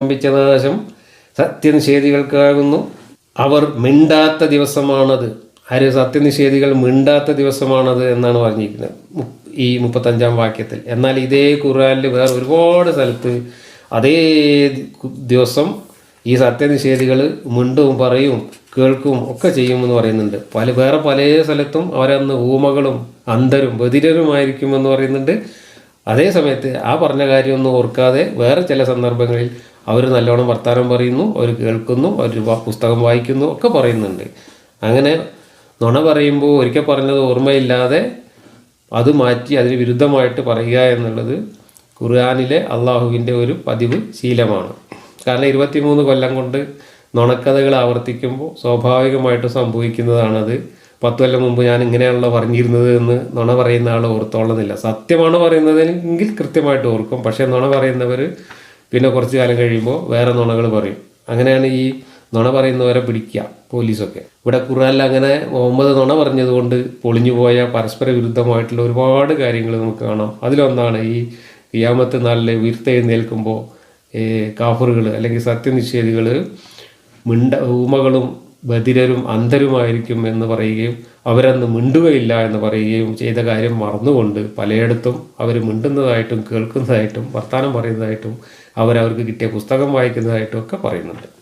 സംഭവിച്ച സത്യനിഷേധികൾക്കാകുന്നു. അവർ മിണ്ടാത്ത ദിവസമാണത്. ആര് സത്യനിഷേധികൾ മിണ്ടാത്ത ദിവസമാണത് എന്നാണ് പറഞ്ഞിരിക്കുന്നത്. ഈ മുപ്പത്തഞ്ചാം വാക്യത്തിൽ. എന്നാൽ ഇതേ ഖുർആനിൽ വേറെ ഒരുപാട് സ്ഥലത്ത് അതേ ദിവസം ഈ സത്യനിഷേധികൾ മിണ്ടും പറയും കേൾക്കും ഒക്കെ ചെയ്യുമെന്ന് പറയുന്നുണ്ട്. പല വേറെ പല സ്ഥലത്തും അവരന്ന് ഊമകളും അന്ധരും ബധിരരുമായിരിക്കുമെന്ന് പറയുന്നുണ്ട്. അതേ സമയത്ത് ആ പറഞ്ഞ കാര്യമൊന്നും ഓർക്കാതെ വേറെ ചില സന്ദർഭങ്ങളിൽ അവർ നല്ലോണം വർത്തമാനം പറയുന്നു അവർ കേൾക്കുന്നു അവർ പുസ്തകം വായിക്കുന്നു ഒക്കെ പറയുന്നുണ്ട്. അങ്ങനെ നുണ പറയുമ്പോൾ ഒരിക്കൽ പറഞ്ഞത് ഓർമ്മയില്ലാതെ അത് മാറ്റി അതിന് വിരുദ്ധമായിട്ട് പറയുക എന്നുള്ളത് ഖുർആാനിലെ അള്ളാഹുവിന്റെ ഒരു പതിവ് ശീലമാണ്. കാരണം ഇരുപത്തിമൂന്ന് കൊല്ലം കൊണ്ട് നുണക്കഥകൾ ആവർത്തിക്കുമ്പോൾ സ്വാഭാവികമായിട്ടും സംഭവിക്കുന്നതാണത്. പത്ത് കൊല്ലം മുമ്പ് ഞാൻ ഇങ്ങനെയാണല്ലോ പറഞ്ഞിരുന്നത് എന്ന് നുണ പറയുന്ന ആൾ ഓർത്തോളുന്നില്ല. സത്യമാണ് പറയുന്നതെങ്കിൽ കൃത്യമായിട്ട് ഓർക്കും. പക്ഷേ നുണ പറയുന്നവർ പിന്നെ കുറച്ച് കാലം കഴിയുമ്പോൾ വേറെ നുണകൾ പറയും. അങ്ങനെയാണ് ഈ നുണ പറയുന്നവരെ പിടിക്കുക പോലീസൊക്കെ. ഇവിടെ ഖുറാനിൽ അങ്ങനെ മുഹമ്മദ് നുണ പറഞ്ഞതുകൊണ്ട് പൊളിഞ്ഞു പോയ പരസ്പര വിരുദ്ധമായിട്ടുള്ള ഒരുപാട് കാര്യങ്ങൾ നമുക്ക് കാണാം. അതിലൊന്നാണ് ഈ കിയാമത്ത് നാളിൽ ഉയർത്തെഴുന്നേൽക്കുമ്പോൾ കാഫറുകൾ അല്ലെങ്കിൽ സത്യനിഷേധികൾ മിണ്ട ഊമകളും ബധിരരും അന്ധരുമായിരിക്കും എന്ന് പറയുകയും അവരന്ന് മിണ്ടുകയില്ല എന്ന് പറയുകയും ചെയ്ത കാര്യം മറന്നുകൊണ്ട് പലയിടത്തും അവർ മിണ്ടുന്നതായിട്ടും കേൾക്കുന്നതായിട്ടും വർത്തമാനം പറയുന്നതായിട്ടും അവരവർക്ക് കിട്ടിയ പുസ്തകം വായിക്കുന്നതായിട്ടും ഒക്കെ പറയുന്നുണ്ട്.